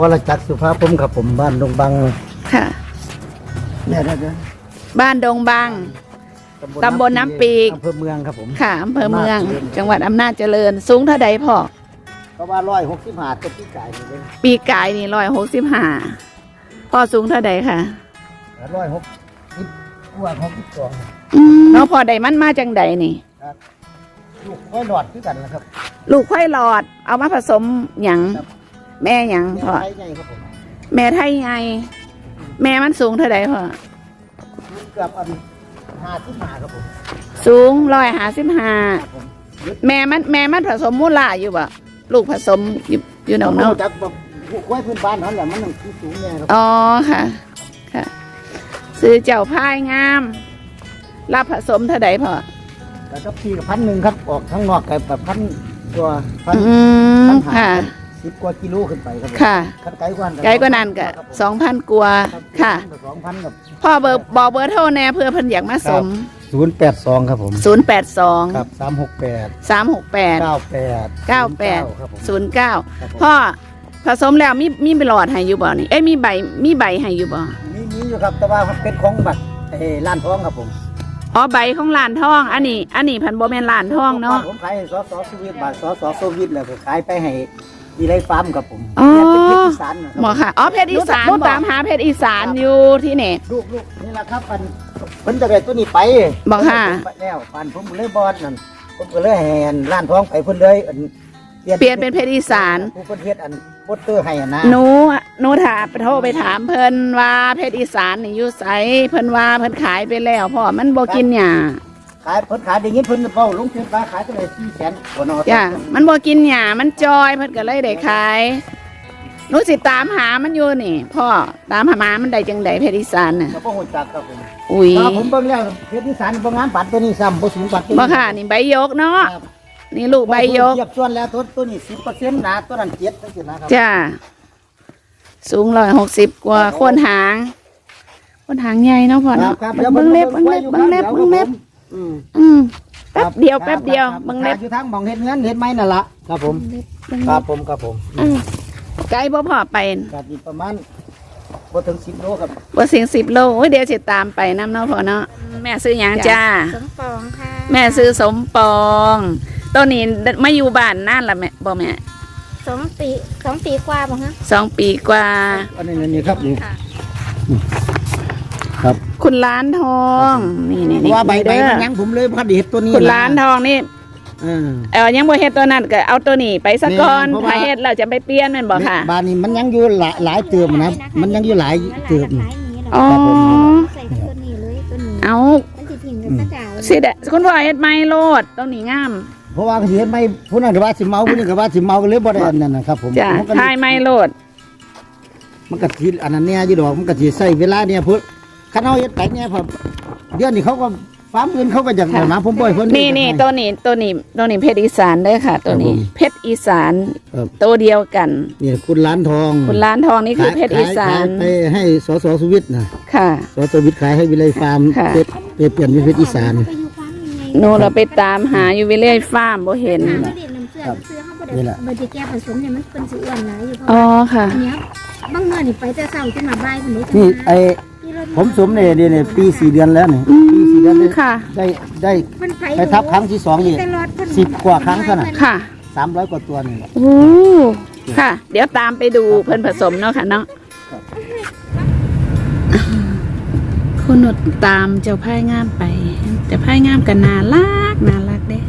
วรจักรสุภาพผมครับผมบ้านดงบังค่ะ เนี่ยนะบ้านดงบาง ตำบลน้ำปีก อำเภอเมืองครับผม ค่ะอำเภอเมืองอำนาจเจริญจังหวัดอำนาจเจริญ สูงเท่าใดพ่อก็ว่าร้อยหกสิบห้าต้นที่ไก่นี่เลยปีกายนี่ร้อยหกสิบห้าพ่อสูงเท่าใดค่ะร้อยหกสิบกว่าหกสิบสองอืมเนาะพ่อใดมันมาจังใดนี่ลูกไว้หลอดคือกันนะครับ ลูกไข่หลอด เอามาผสมหยังครับ แม่หยังพ่อ ใช้ไงครับผมแม่ไทยไง แม่มันสูงเท่าใดพ่อเกือบอันห้าสิบห้าครับผมสูงร้อยห้าสิบห้าครับผมแม่มันแม่มันผสมมูลาอยู่บ่ลูกผสมอยู่อยู่หนองเนาะจักแบบลูกไว้พื้นบ้านนั่นแหละมันต้องสูงเนี่ยครับอ๋อค่ะ ค่ะ ซื้อเจ้าพายงาม รับผสมเท่าใดพ่อแล้วก็ปีกับพันหนึ่งครับออกข้างนอกกับแบบพันกว่าพัน อืมพันห้าค่ะ สิบกว่ากิโลขึ้นไปครับผมค่ะ คันไกลกว่าไกลกว่านั้นก็สองพันกว่าค่ะ สองพันกับพ่อเบอร์บอกเบอร์โทรแน่เพื่อเพิ่นอยากมาสม ศูนย์แปดสองครับผมศูนย์แปดสองครับสามหกแปดสามหกแปดเก้าแปดเก้าแปด ครับผมศูนย์เก้าครับผม พ่อผสมแล้วมีมีหลอดให้อยู่บ่นี่เอ้ยมีใบมีใบให้อยู่บ่มีมีอยู่ครับแต่ว่าเป็นของบัตรเออร้านทองครับผมอ๋อใบของลานทอง อันนี้ อันนี้พันโบแมนลานทองเนาะผมขายให้สอสอสวิตบาทสอสอโซวิตแล้วก็ขายไปให้ ดีไรฟาร์มครับผมอ๋อ เนี่ยเป็นเพชรอีสานนะคหมอรับค่ะอ๋อเพชรอีสานรู้จักตามหาเพชรอีสานอยู่ที่นี่ ลูกลูกนี่แหละครับอันเพิ่นจะได้ตัวนี้ไปบอกค่ะ เพิ่นไปแล้วปันผมเลยบอสนั่นผมก็เลยแห่นร้านทองไปเพิ่นเลยอันเปลี่ยนเป็นเพชรอีสาน ผู้เพิ่นเฮ็ดอันโปสเตอร์ให้อะนะหนูหนูถามไปโทรไปถามเพิ่นว่าเพชรอีสานนี่อยู่ไสเพิ่นว่าเพิ่นขายไปแล้วพ่อมันบ่กินหญ้า ขายเพิ่นขายได้ยินเพิ่นเป้าลงเพิ่นขายขายตัวเลย400,000กว่าเนาะจ้ะมันบ่กินหญ้ามันจอยเพิ่นก็เลยได้ขายหนูสิตามหามันอยู่นี่ พ่อตามหามามันได้จังไดเพชรอีสานน่ะก็บ่ฮู้จักครับผมอุ้ยถ้าผมเบิ่งแล้วเพชรอีสานบ่งามปัดตัวนี้ซ้ำบ่สูงปัดตัวนี้บ่ค่ะนี่ใบยกเนาะครับนี่ลูกใบยกเทียบส่วนแล้วตัวตัวนี้10%นะตัวนั้น7จังซี่นะครับจ้าสูงร้อยหกสิบกว่าโคนหางโคนหางใหญ่เนาะพ่อครัเนาะบครับเบิ้งเล็บเบิ้งเล็บเบิ้งเล็บเบิ้งเล็บ อืมอืมแป๊บเดียวครับแป๊บเดียวครับเบิ้งเล็บอยู่ทางหมองเฮ็ดเงินเฮ็ดไม้นั่นล่ะครับผมเบิ่งคเล็รับบผมครับผมอืมไกลบ่พ่อไปครับอีกประมาณบ่ถึง10โลครับบ่สิงสิบโลโอ้ยเดี๋ยวสิตามไปน้ำเนาะพ่อเนาะแม่ซื้อหยังจ้า สมปองค่ะ แม่ซื้อสมปองตัวนี้มาอยู่บ้านนานละแม่บ่แม่สองปีสองปีกว่าบ่ฮะสองปีกว่า อันนี้นี่ครับนี่ ค่ะครับ คุณล้านทอง นี่นี่นี่ว่าใบใบเด้อมันยังผมเลยพัดเฮ็ดตัวนี้คุณล้านทองนี่เออเออยังบ่เฮ็ดตัวนั้นก็เอาตัวนี้ไปซะก่อนแม่นเพราะว่าถ้าเฮ็ดแล้วจะไปเปลี่ยนแม่นบ่ค่ะบ้านนี้มันยังอยู่หลายหลายเติมนะมันยังอยู่หลายเติมหลายหนีเหรอ๋อใส่ตัวนี้เลยตัวนี้เอามันสิถิ่มกันสักดาวสิเดะคุณพ่อเฮ็ดไม้โลดตัวนี้งามเพราะว่าเฮ็ดไม่ผู้นั้นก็ว่าสิเมาผู้นี้ก็ว่าสิเมาก็เลยบ่ได้อันนั้นนะครับผมจ้ะมันก็ทายไม้โลดมันก็สิอันนั้นเนี่ยอยู่ดอกมันก็สิใช้เวลาเนี่ยพุ่น คันเฮาเฮ็ดไปเนี่ยพอเดือนนี้เขาก็ฟาร์มอื่นเขาก็อยากได้มาผมบ่ให้เพิ่นนี่นี่ตัวนี้ตัวนี้ตัวนี้เพชรอีสานเด้อค่ะ ตัวนี้ครับผมเพชรอีสานครับตัวเดียวกัน นี่คุณร้านทองคุณล้านทองนี่คือเพชรอีสานขยไปให้สสสวิทย์นะค่ะ สสวิทย์ขายให้วิไลฟาร์มค่ะเปลี่ยนเปลี่ยนเป็นเพชรอีสาน ไปอยู่ฟาร์มยังไงโนเราไปตามหาอยู่วิเลจฟาร์มบ่เห็น น้ำไม่ได้น้ำเสื้อน้ำเสื้อเขาบ่นี่ได้แหละ บ่ได้แก้ผสมเนี่ยมันเป็นสิอ้วนหลายอยู่เพราะอ๋อว่าค่ะ อันเนี้ยบางเมื่อนี่ไปแต่เช้าขึ้นมาบ่ายพุ่นนี้นี่ไอนี่รถ ผมสมเนี่ยเนี่ยเนี่ยปีสี่เดือนแล้วเนี่ยอืมปีสี่เดือนได้ค่ะ ได้ได้มันไปไปทับครั้งที่สองนี่แต่รถเพิ่นสิบกว่าครั้งเท่านั้นค่ะ สามร้อยกว่าตัวนี่แหละ โอ้ ค่ะ เดี๋ยวตามไปดูเพิ่นผสมเนาะค่ะเนาะคุณหนดตามเจ้าพายงามไปเจ้าพายงามกันนารักนารักเด้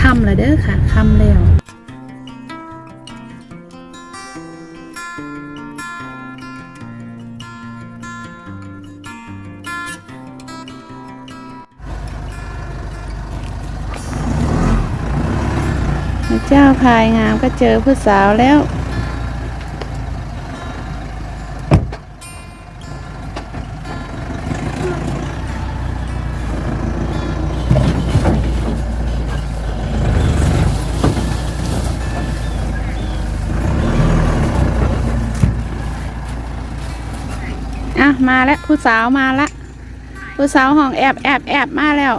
คำละเด้อค่ะคำแล้ว พายงามก็เจอผู้สาวแล้วอะมาแล้วผู้สาวมาแล้วผู้สาวห้องแอบแอบแอบมาแล้ว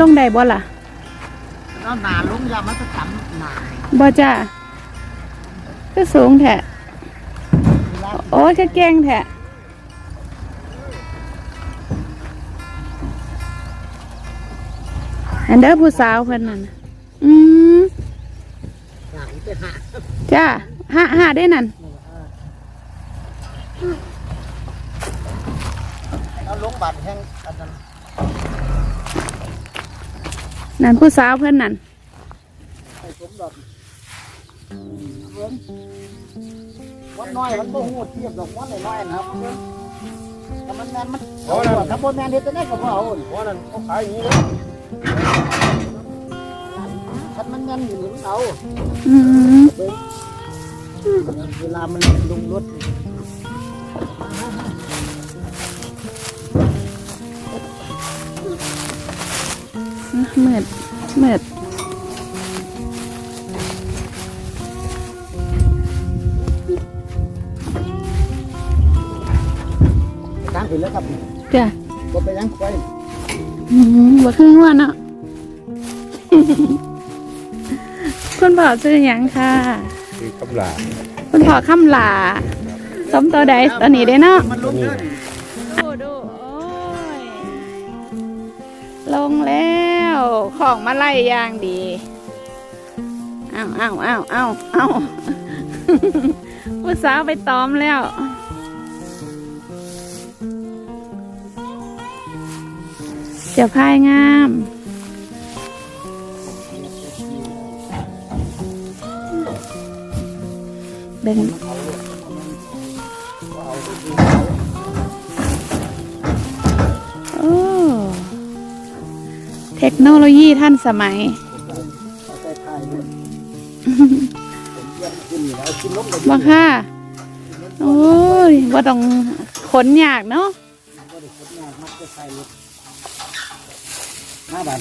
ลงได้บ่ล่ะเอาหนาลงยามันจะจำหนาบ่จ้าก็สูงแท้เวลาโอ้ยก็เก่งแท้อันเด้อผู้สาวเพิ่นนั่นน่ะอืมหนาอีกเป็นหาจ้าหาหาได้นั่นเอาลงบัตรแห่งอันนั้น นั่นผู้สาวเพิ่นนั่นให้ผมดอกเบิ่งวัดน้อยมันบ่ฮู้เทียบดอกวัดน้อยๆนะครับเบิ่งแต่มันแม่นมันเอาตัวถ้าบ่แม่นเฮ็ดจังได๋ก็บ่เอาเพราะนั้นเขาขายอย่างนี้เลยคันมันแม่นอยู่นี่มันเอาอืมเบิ่งเวลามันลงรถ มืดมืดทางผิดแล้วครับจ้าบ่ไปยังไปอืมบ่คือว่าเนาะ คุณพ่อซื้อหยังค่ะ คือกำลาคุณพ่อคำลาสมตัวใดตัวนี้ได้เนาะ มันลงเด้อนี่ ของมาไล่อย่างดีอ้าวอ้าวอ้าวอ้าวอ้าวผู้สาวไปตอมแล้วเจะพายงามเบ่ง โนโลยีท่านสมัยเอาไปถ่ายด้วยผมเยี่ยมขึ้นนี่แล้วกินนมก็บังค่ะ โอ้ยว่าต้องขนยากเนาะบ่ได้คนงานมักจะใส่รถมาบาน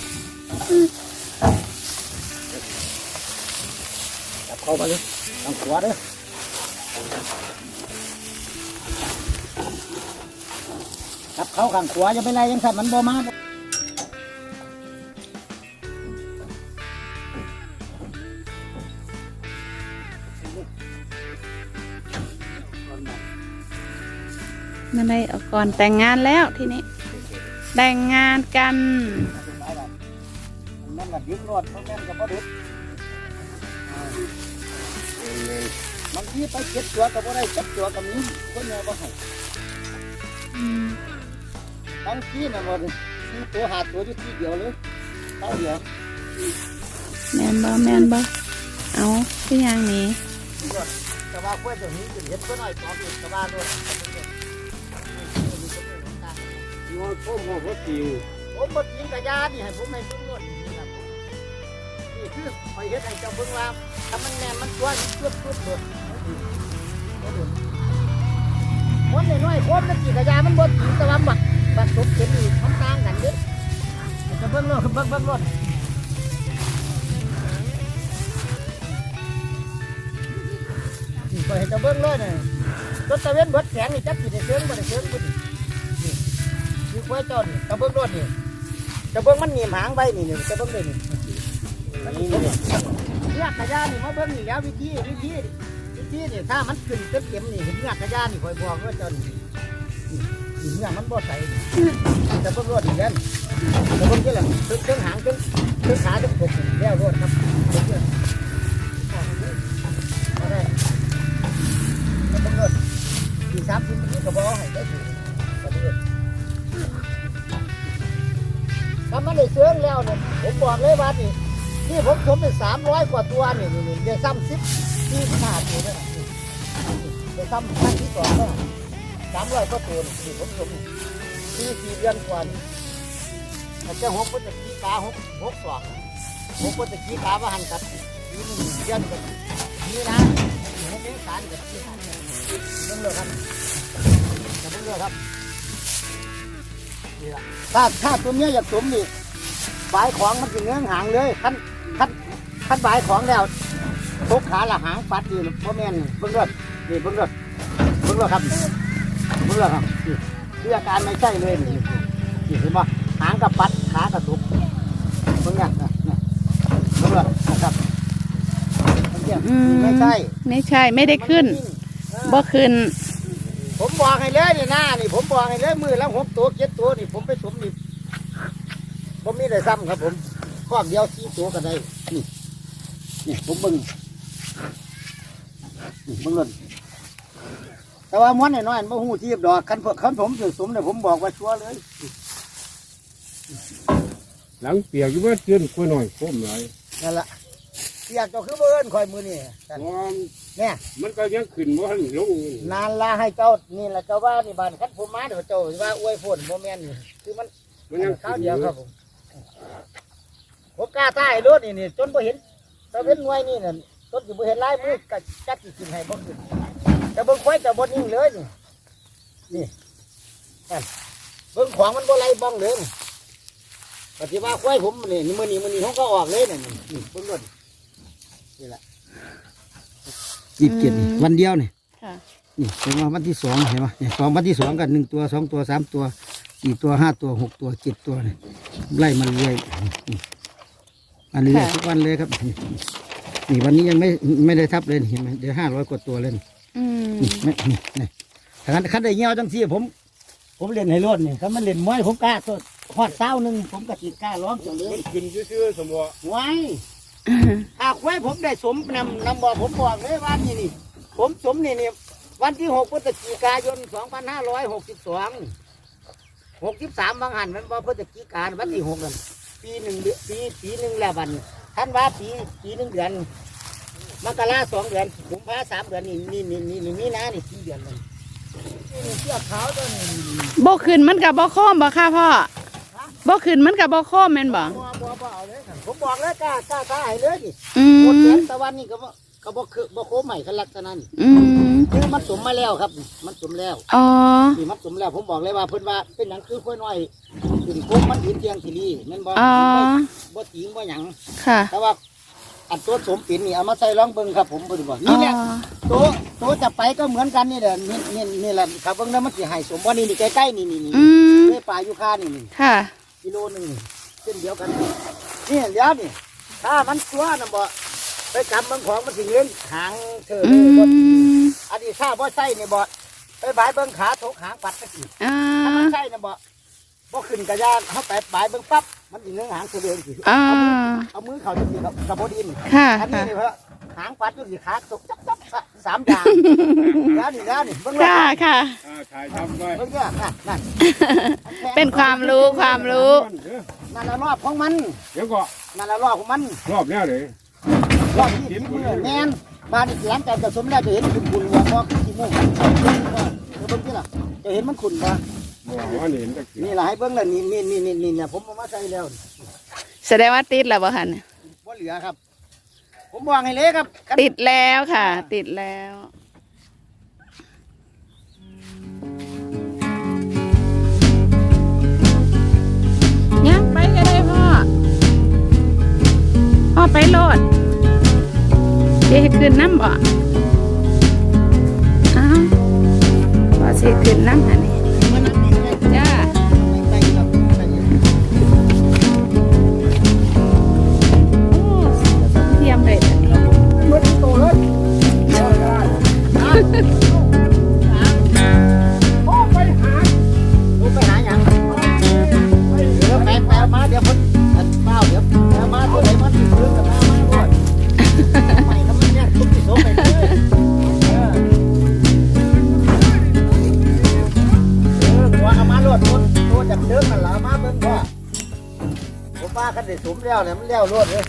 จับเข้ามาเลยทางขวาเด้อจับเข้าข้างขวาอย่าไปไล่ยังสั่นมันบ่มา บ่นั่นได้เอาก่อนแต่งงานแล้วทีนี้ แต่งงานกันมันก็ดึงรถมันแม่นก็บ่ดึงบางทีไปเก็บตัวก็บ่ได้เก็บตัวก็มีคนแม่บ่ให้บางทีน่ะบ่ได้มีตัวหาตัวอยู่ที่เดียวเลยเท่าเดียวแมนบอแมนบอเอาคืออย่างนี้แต่ว่าควายตัวนี้จะเห็นก็น้อยตอนนี้แต่ว่าด้วย โน้ตพ่อโม่พ่อติวผมบ่กินกระยานี่ให้ผมให้ผมนวดนี่ครับนี่คือไปเฮ็ดให้เจ้าเบิ่งว่าถ้ามันแน่นมันตัวนี่ชุดชุดเลยคนน้อยคนมันกินกระยามันบ่กินแต่ว่าบักบักตบเข็มนี่มันต่างกันเด้จะเบิ่งโลดเบิ่งเบิ่งโลดไปให้เจ้าเบิ่งเลยน่ะรถตะเวนเบิดแสงนี่จักสิได้เชิงบ่ได้เชิงบ่นี่นี่ นี่ควายเจ้านี่ตะเบิ่งโลดนี่ตะเบิ่งมันหนีบหางไว้นี่นี่ตะเบิ่งเลยนี่นี่นี่เลือกระยานี่มาเบิ่งนี่แล้ววิธีวิธีวิธีนี่ถ้ามันขึ้นเต็มเข็มนี่เห็นเลือกระยานี่คอยบอกเจ้านี่นี่นี่เลือมันบ่ใส่นี่ตะเบิ่งโลดนี่แล่นตะเบิ่งเจ้าล่ะเชิงหางเชิงเชิงขาเชิงกบนี่แล้วโลดครับเบิ่อเอาได้ตะเบิ่งโลดสี่สามสิบนี่ก็บอาให้ได้ ถ้ามันได้เสื้องแล้วเนี่ยผมบอกเลยว่านี่ที่ผมชมเป็นสามร้อยกว่าตัวนี่นี่เดี๋ยวซ้ำสิบที่ขาดอยู่เนี่ยนี่เดี๋ยวซ้ำขั้นที่สองเนี่ยสามร้อยกว่าตัวนี่ที่ผมชมที่สี่เดือนกว่านี่แต่เจ้าหกพุทธกีกาหกหกสองหกพุทธกีกาว่าหันกับนี่นี่เดือนกับนี่นะหกเมษายนกับที่หันเนี่ยต้องเลือกครับต้องเลือกครับ ถ้าถ้าตัวเนี้ยอยากสมนี่บายของมันจะเนื้อหางเลยขั้นขั้นขั้นบายของแล้วทุกขาละหางปัดอยู่พ่อแม่นเบิ่งเลือดนี่เบิ่งเลือดเบิ่งเลือดครับเบิ่งเลือดครับนี่คืออาการไม่ใช่เลยนี่นี่เห็นป่ะหางกับปัดขากับทุกเบิ่งเนี่ยนะนะเบิ่งเลยนะครับเนี่ยอืมไม่ใช่ ไม่ใช่ไม่ได้ขึ้นบ่ขึ้น ผมบอกให้เลยนี่หน้านี่ ผมบอกให้เลยมือละหกตัวเจ็ดตัวนี่ผมไปสมนี่ผมมีได้ซ้ำครับ ผมข้อเดียวสี่ตัวก็ได้นี่นี่ผมเบิ่งนี่เบิ่งเลยแต่ว่าม้วนน้อยๆมันบ่หูที่ดอกคันพวกคันผมถือสมเนี่ยผมบอกว่าชัวร์เลย หลังเปียกอยู่ว่าเตือนกล้วยหน่อยโค้มหลายนั่นละเสียกเจ้าคือเบิ่นคอยมือนี่กันเพราะว่า เนี่ยมันก็ยังขึ้นว่าลงนานละให้เจ้านี่แหละเจ้าว่านี่บ้านคันผมมาเดี๋ยวเจ้าว่าอวยฝนโมเมนนี่คือมันมันยังข้าขึ้วนเดียวครับผมผมกล้าท่ายรถนี่นี่จนพอเห็นตะเว้นหน่วยนี่น่ะต้นอยู่บ่เห็นลายมือกัจัดสิกินให้บ่ขึ้นแต่เบิ่งควายจะบ่นิ่งเลยนี่นี่นั่นเบิ่งของมันบ่ไหลบ้องเลยนี่ปฏิว่าควายผมนี่นี่มื้อนี้มื้อนี้เขาก็ออกเลยน่ะนี่นี่เบิ่งรถนี่ล่ะ จีบเกียรติอืมวันเดียวนี่ค่ะนี่เห็นว่าวันที่สองเห็นไหมเนี่ยสองวันที่สองกันหนึ่งตัวสองตัวสามตัวสี่ตัวห้าตัวหกตัวเจ็ดตัวเนี่ยไล่มันเรื่อยนี่อันเรื่อยค่ะทุกวันเลยครับนี่นี่วันนี้ยังไม่ไม่ได้ทับเลยนี่เห็นไหมเดี๋ยวห้าร้อยกว่าตัวเลยนี่อืมนี่ไม่นี่นี่ถ้าคันคันได้เงี้ยวจังที่ผม ผมเล่นให้รถนี่ถ้ามันเล่นมวยผมกล้าตัวหอดเศร้าหนึ่งผมก็ติกล้าร้องจังเลยมันขึ้นซื่อๆสมบูรณ์ไว้ หากไว้ผมได้สมนำนำบอกผมบอกเลยว่านี่นี่ ผมสมนี่นี่วันที่หกพฤศจิกายนสองพันห้าร้อยหกสิบสองหกสิบสามบางหันมันว่าพฤศจิกายนวันที่หกนั่นปีหนึ่งเดือนปีปีหนึ่งแล้ววันท่านว่าปีปีหนึ่งเดือนมกราสองเดือนกุมภาสามเดือนนี่นี่นี่นี่นี่นี่นะนี่สี่เดือนเลยนี่เสื้อขาวตัวนี้บ่ขึ้นมันกับบ่โค้มบ่ค่ะพ่อ บ่ขึ้นมันกับบ่โค้มแม่นบ่บัวบัวบัวเอาเลยครับผมบอกแล้วกล้ากล้ากล้าให้เลยนี่อืหมดเดือมนตะวันนี่ก็บ่ก็บ่คือบ่โค้งใหม่กันลักษณะนี้อืมคือมันสมมาแล้วครับ มันสมแล้วอ๋อนี่มันสมแล้วผมบอกเลยว่าเพิ่นว่าเป็นหนังคือค่อยน้อยขึ้นโค้งมันยืนเตียงทีรีแม่นบ่อ๋อบ่ติงบ่หยังค่ะแต่ว่าอันตัวสมปิ่นนี่เอามาใส่รองเบิ่งครับผมเพิ่นบอกอ๋นี่แหละอตัวตัวจะไปก็เหมือนกันนี่แหละนี่นี่นี่แหละครับเบิ่งแล้วมันสิให้สมบ่นี่นี่ใกล้ๆนี่นี่นี่อืมด้วยปลาอยู่ค่านี่นี่ค่ะ กิโลหนึงนี่เส้นเดียวกัน นี่นี่เดี๋ยวนี่ถ้ามันตัวน่ะบ่ไปกำมันของมันสิเงี้ยหางเธออืเลยบ่มอันนี้ถ้าบ่ใส่นี่บ่ไปบายเบิ่งขาถกหางปัดไปสิอ่าถ้ามันใช่นะบ่บ่ขึ้นกระยานเขาไปปลายเบิ่งปั๊บมันสิเนื้อหางตัวเดิมสิอ่าเอามือเอามือเขาจะสิกับกับบ่ดินค่ะอันนี้ค่ะนี่เพราะ หางปัดอยู่สิขาตกจับจับสามอย่างแล้วนี่แล้วนี่เบิ่งเลยค่ะค่ะ อ่าถ่ายทำไว้เบิ่งเนี่ยนั่นนั่นเป็นความรู้ความรู้ นั่นละรอบของมันเดี๋ยวก็นั่นละรอบของมันรอบแล้วเลยรอบที่สิบมือแม่นบ้านนี่หลังจากจะสมแล้วจะเห็นขุ่นขุ่นๆหัวบ่คือสิม่วงเบิ่งที่ล่ะจะเห็นมันขุ่นบ่บอกว่านี่เห็นตะกี้นี่ล่ะให้เบิ่งแล้วนี่นี่นี่นี่นี่เนี่ยผมเอามาใส่แล้วนี่แสดงว่าติดแล้วบ่คะเนี่ยบ่เหลือครับ ผมบอกให้เลยครับติดแล้วค่ะ ติดแล้ว ยังไปก็ได้พ่อ พ่อไปโลดเดี๋ยวให้ขึ้นน้ำบ่เอ้าวพ่อสิขึ้นน้ำอันนี้มันนั่น แล้วเนี่ยมันแล้วรวดเลย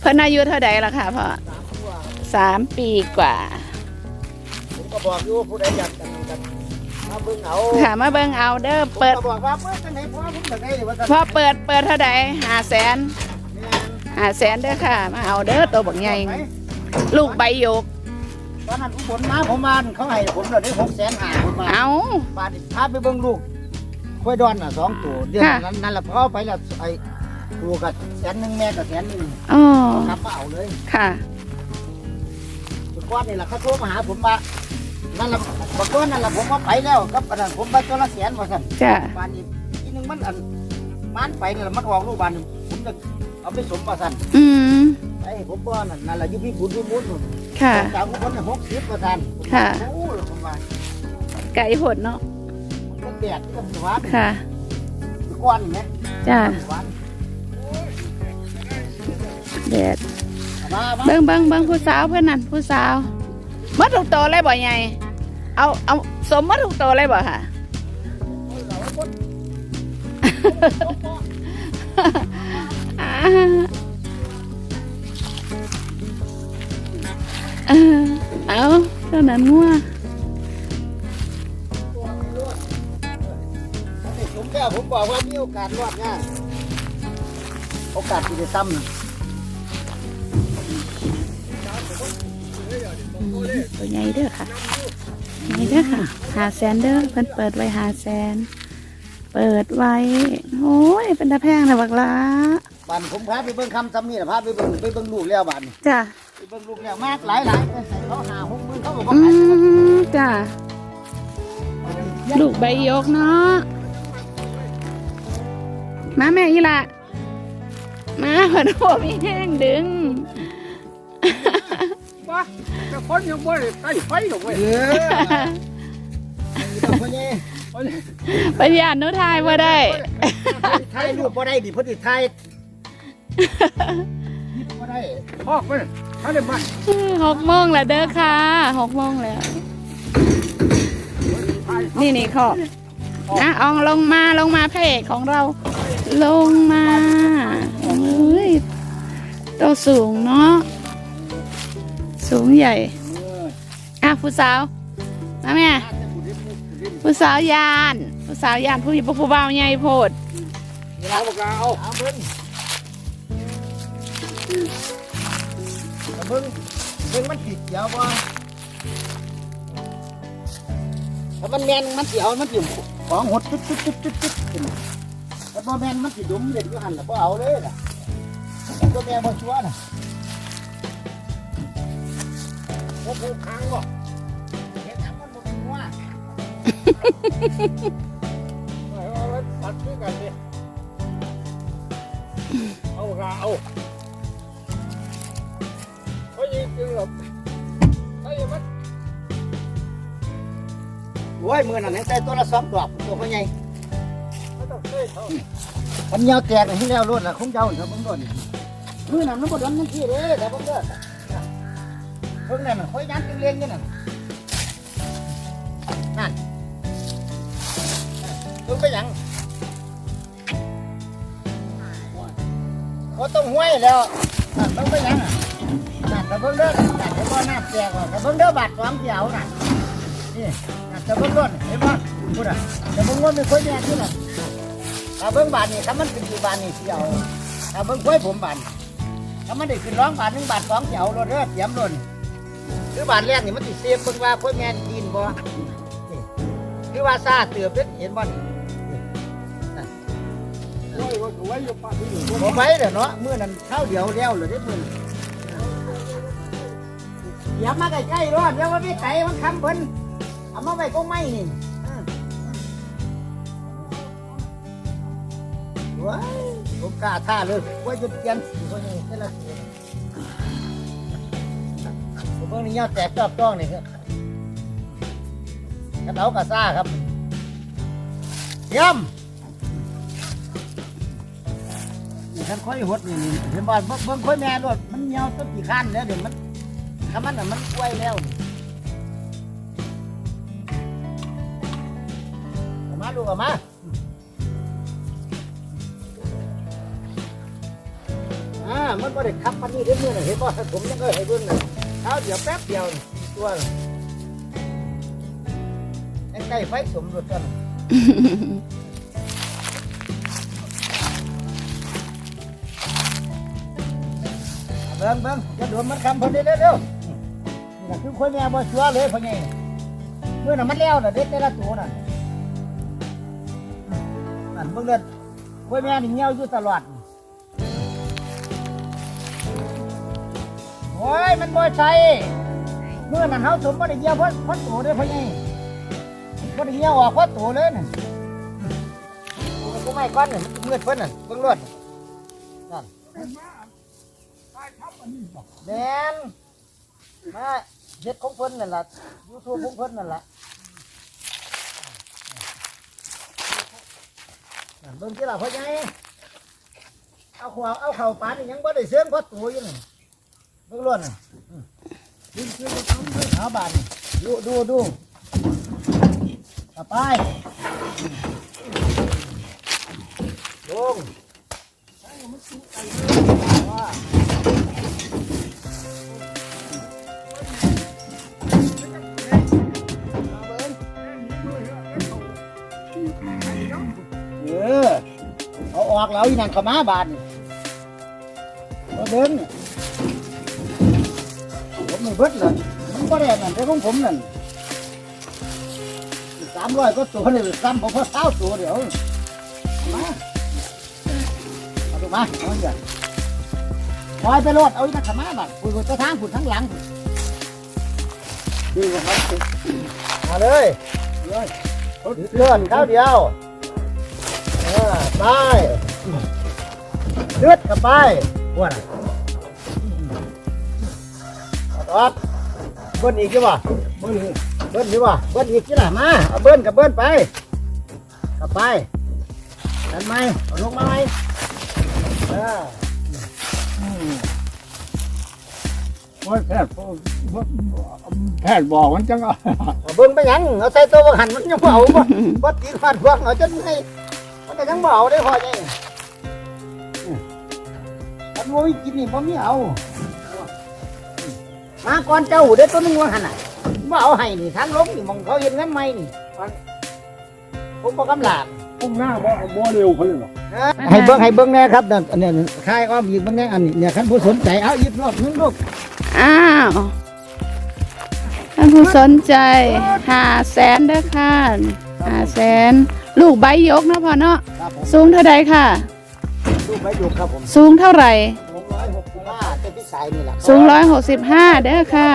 เพิ่นอายุเท่าใดล่ะค่ะพ่อสามตัวสามปีกว่า ผมก็บอกอยู่ผู้ใดอยากกันกันมาเบิ่งเอาค่ะมาเบิ่งเอาเด้อผมเปิดก็บอกว่าเปิดจังไหนพ่อผมจังไหนเลยว่าจะพอเปิดเปิดเท่าใดหาแสนแม่นหาแสนเด้อค่ะ มาเอาเด้อตัวบักใหญ่ไหมลูกใบหยกตอนนั้นผมผลมาผมมาเขาให้ผมเราได้หกแสนห้าผมมาเอาบาทพาไปเบิ่งลูกค่อยดอนน่ะสองตัวเดือนค่ะนั้นนั่นแหละพ่อไปแล้วไอ้ ตัวกับแสนหนึ่งแม่กับแสนหนึ่งอ๋อ กลับมาเอาเลยค่ะ สุดก้อนนี่แหละเขาโทรมาหาผมว่านั่นแหละบอกว่านั่นแหละผมว่าไปแล้วกับอันนั้นผมไปตัวละแสนว่าสั่นจ้ะ บานนี้ทีหนึงมันอันมันไปนี่แหละมันออกลูกบานนี่ผมจะเอาไปสมประสันอืม ไอ้ผมบ่นั่นนั่นแหละอยู่พี่บุญพี่บุญนู่นค่ะสาวคนน่ะหกสิบประสันค่ะ โอ้แล้วผมว่าไก่ผดเนาะ มันแดดที่ลำหวานค่ะก้อนนี่จ้าหวาน แดดเบิ่งเบิ่งเบิ่งผู้สาวเพื่อนนั่นผู้สาวมัดถูกโตเลยบ่ใหญ่เอาเอาสมมัดถูกโตเลยบ่ค่ะเออเอาเท่านั้นงัวผมแก้วผมบอกว่ามีโอกาสรอดง่ายโอกาสที่จะซ้ำ ตัวใหญ่เด้อค่ะใหญ่เด้อค่ะหาแสนเด้อเพิ่นเปิดไว้หาแสน เปิดไว้ โอ้ย เป็นตาแพงนะบักหลาบ้านผมพาไปเบิ่งคำซ้ำนี่แหละพาไปเบิ่งไปเบิ่งลูกแล้วบ้านนี่จ้ะไปเบิ่งลูกแล้วมากหลายหลายๆใส่เขาหาหกหมื่นเขาก็บ่อืขายมจ้ะลูกใบยกเนาะมาแม่ยี่ละมาเพิ่นโอ้มีแห้งดึง ว่าแต่คนยังบ่ได้ใกล้ไฟหรอกเว้ยเออพ่อใหญ่ปัญญาโนทายว่าได้ ถ่ายรูปบ่ได้ดิเพิ่นสิถ่ายยิบบ่ได้พอกมันถ้าได้บ้านหกโมงแล้วเด้อค่ะหกโมงแล้ว นี่นี่ขอบนะอองลงมาลงมาพระเอกของเรา ลงมาเฮ้ยตัวสูงเนาะ สูงใหญ่อะผู้สาวมาแม่ผู้สาวยานผู้สาวยานผู้หญิงผู้บ่าวใหญ่โพดเวลาบอกเอาเอาเบิ่งเอาเบิ่งเบิ่งมันติดเดียวบ่ถ้ามันแมนมันเสิเอามันสิของหดจุดจุดจุดจุดจุดขึ้นถ้าบ่แมนมันสิดุมเล่นอยู่หั่นล่ะบ่เอาเลยล่ะตัวแม่บ่ชัวร์น่ะ พวกผู้ค้างบ่เฮ็ดหยังมันบ่เป็นหัวเอาไว้ตัดด้วยกันดิเอาบอกลาเอาเขายิงจริงหรอกไอ้มันโอ้ยมื้อนั้นยังใส่ตัวละสองดอกตัวพ่อใหญ่ไม่ต้องเซ่เขามันยาวแตกให้แล้วรถน่ะคงเจ้าถ้าเบิ่งโดนนี่มื้อนั้นมันบ่โดนจังซี่เด้แต่เบิ่งเด้อเบิ่งนั่นค่อยยันจังเลี้ยงอยู่นั่นนั่นเบิ่งไปยังเขาต้องห้วยแล้วนั่นเบิ่งไปยังนั่นแต่เบิ่งเด้อนั่นแต่บ่น้ำแตกว่าแต่เบิ่งเด้อบาดสองเดียวน่ะนี่นั่นแต่เบิ่งโดนเห็นบ่พูดอะแต่เบิ่งว่าไม่ค่อยแย่ที่นั่นถ้าเบิ้งบานนี่ถ้ามันเป็นอยู่บานนี่เสียวถ้าเบิ้งกล้วยผมบานถ้ามันได้ขึ้นร้องบานหนึ่งบาทสองเสียวรถเด้อเตรียมรถนี่ คือบานแรกนี่มันติเสียบเบิ้งว่ากล้วยแม่นดินบ่นี่คือว่าซาเตือบเด้อเห็นบ่นี่ไว้ไป่าที่อยู่บ่ไว้เด้อเนาะมื้อนั้นข้าวเดียวแล้วเลยเด้อมื้อนี้อย่ามาใกล้ๆรอดเดี๋ยวว่าไม่ไก่มันคำเพิ่นเอามาไว้กงไม้นี่ว้ายผมกล้าท่าเลยว่าจะเรียนว่าไงแต่ละ พิ่งนี่ยอดแตกรอบต้องนี่ครับกระเดากระซ่าครับย่ำนี่ฉันค่อยหดนี่นี่เห็นบ่เบิ่งเบิ่งค่อยแม่รถมันเหี่ยวต้นกี่ขั้นแล้วเดี๋ยวมันถ้ามันน่ะมันกล้วยแล้วนี่เอามาดูกเอามาอ่ามันบ่ได้ขับมันนี่เด้อมื้อน่ะเห็นบ่ผมยังเคยให้เบิ่งน่ะ เท้าเดี๋ยวแป๊บเดียวนี่ตัวน่ะไอ้ไก่ไฟสมรสกันเบิ่งเบิ่งจะโดนมันคำเพิ่นเด้อเร็วๆนี่น่ะคือคนแม่บ่ชัวร์เลยพ่อใหญ่เมื่อน่ะมันแล้วน่ะเด็ดแต่ละตัวน่ะนั่นเบิ่งเด้อคนแม่นี่เหี่ยวอยู่ตลอด มันบ่ใช่เมื่อนั้นเฮาสมบ่ได้เยี่ยวเพราะเพราะตัวเด้อพ่อใหญ่บ่ได้เยี่ยวออกเพราะตัวเลยน่ะกูไม่ก้อนน่ะมันเงือดเพิ่นน่ะเบิ่งรวดนั่นได้ทับอันนี้บอกแมนมาเฮ็ดของเพิ่นนั่นล่ะยูทูบของเพิ่นนั่นล่ะนั่นเบิ่งที่ล่ะพ่อใหญ่เอาขวเอาเข่าปานนี่ยังบ่ได้เสื่อมพอตัวอยู่นี่ เบิ่งล้วนน่ะอืมดึงขึ้นมาทำเลยหาบานนี่ดูดูดูกลับไปลงว่าเออเอาออกแล้วอีนั่นเขามาบานนี่เอาเบิ้งเนี่ยผม ไม่เบิดเลยมันก็ได้นั่นแต่ของผมนั่นสามร้อยก็ตัวเลยซ้ำผมพอเท้าตัวเดี๋ยวมาเอาดูมาเอาอย่างคอยไปโลดเอาอีนั่นเขามาบานคุยไปทางผุดทั้งหลังดีกว่าครับมาเลยเลยเลื่อนข้าวเดียวเออไปเลือดกับไปว่า น่ะออดเบิ้ลอีกใช่ป่ะเบิ้ลเบิ้ลดีป่ะเบิ้ลอีกที่ไหนมาเอาเบิ้ลกับเบิ้ลไปกับไปดันไหมเอาลงมาไหมเออว่าแพทย์แพทย์บอกมันจังอะเอาเบิ้งไปหยังเอาใส่ตัวบังหันมันยังเบเอาบ่บ่ตีนฟาดพวงเอาจนไงมันก็ยังเบเอาได้พอใจอันว่ากินนี่บ่มีเอา มาก่อนเจ้าเด็ดต้นนึงว่าหันน่ะว่าเอาให้นี่ทางลงนี่มองเขาเห็นงั้นไหมนี่ผมบอกกำลาบพุ่งหน้าบ่บ่เร็วเขาเลยหรอให้เบิ้งให้เบิ้งแน่ครับนั่นอันเนี้ยคายอ้อมอีกเบิ้งแน่อันนี้เนี่ยคันผู้สนใจเอาอีกรอบนึงลูกอ้าวท่านผู้สนใจหาแสนเด้อค่ะหาแสนลูกใบยกเนาะพ่อเนาะครับผมสูงเท่าใดค่ะลูกไม้ดูครับผมสูงเท่าไหร่ ผมร้อยหกสิบห้าเป็นพิสัยนี่แหละสูงร้อยหกสิบห้าเด้อค่ะ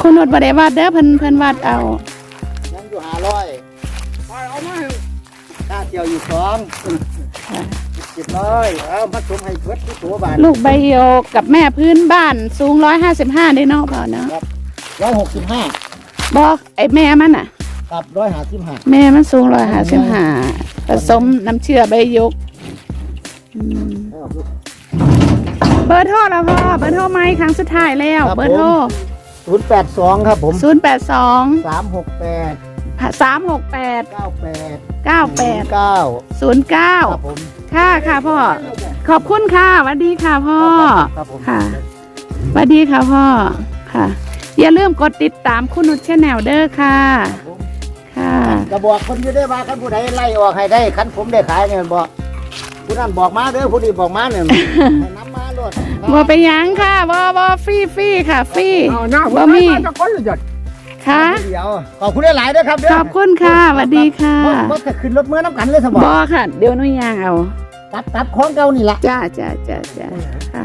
คุณนวดบไดวัดเด้อเพิ่นเพิ่นวัดเอายังอยู่ห้าร้อยไปเอามาค่าเที่ยวอยู่สองสิบร้อยเอามาสมให้เพิดที่ตัวบาทลูกใบโยกกับแม่พื้นบ้านสูงร้อยห้าสิบห้าได้เนาะพ่อเนาะร้อยหกสิบห้าบอกไอ้แม่มันอะกับร้อยห้าสิบห้าแม่มันสูงร้อยห้าสิบห้าผสมน้ำเชื่อใบยกอืม เบอร์โทรแล้วพ่อเบอร์โทรไหมครั้งสุดท้ายแล้วเบอร์โทรศูนย์แปดสองครับผมศูนย์แปดสองสามหกแปดสามหกแปดเก้าแปดเก้าแปดเก้าศูนย์เก้าครับผมค่ะค่ะพ่อ ขอบคุณค่ะสวัสดีค่ะพ่อ ครับผม ค่ะ สวัสดีค่ะพ่อ ค่ะ อย่าลืมกดติดตามคุณนุชแนลเด้อค่ะค่ะจะบอกคนอยู่ได้ว่าคันผู้ใดไล่ออกให้ได้คันผมได้ขายเนี่ยบอกผู้นั้นบอกมาเด้อผู้นี้บอกมาเนี่ยให้น้ำมาโลด บ่ไปนหยังค่ะบ่บ่ฟรีฟรีค่ะฟรีเอาหน้าบ่มีจะก้นเลยจัดค่ะ เดี๋ยวขอบคุณหลายๆเด้อครับเด้ขอบคุณค่ะสวัสดีค่ะบ่บ่จะขึ้นรถเมื่อน้ำกันเลยสบอบ่ค่ะ เดี๋ยวหนุยางเอา ตับตับของเก่านี่ล่ะจ้าจ้าจ้าจ้าค่ะ